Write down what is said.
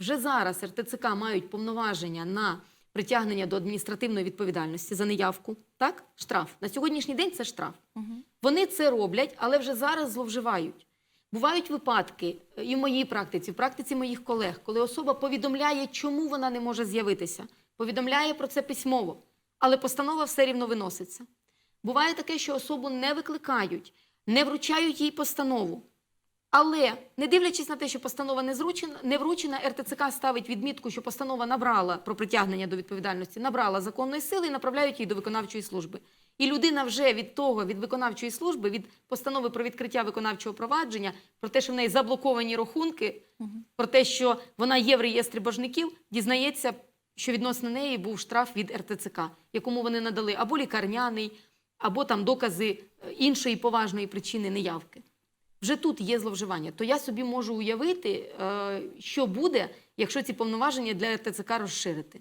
вже зараз РТЦК мають повноваження на притягнення до адміністративної відповідальності за неявку. Так, штраф на сьогоднішній день це штраф. Вони це роблять, але вже зараз зловживають. Бувають випадки е, і в моїй практиці, в практиці моїх колег, коли особа повідомляє, чому вона не може з'явитися, повідомляє про це письмово, але постанова все рівно виноситься. Буває таке, що особу не викликають, не вручають їй постанову. Але не дивлячись на те, що постанова не зручена, не вручена, РТЦК ставить відмітку, що постанова набрала про притягнення до відповідальності, набрала законної сили і направляють її до виконавчої служби. І людина вже від того, від виконавчої служби, від постанови про відкриття виконавчого провадження, про те, що в неї заблоковані рахунки, про те, що вона є в реєстрі боржників, дізнається, що відносно неї був штраф від РТЦК, якому вони надали або лікарняний, або там докази е, іншої поважної причини неявки вже тут є зловживання, то я собі можу уявити, е, що буде, якщо ці повноваження для ТЦК розширити.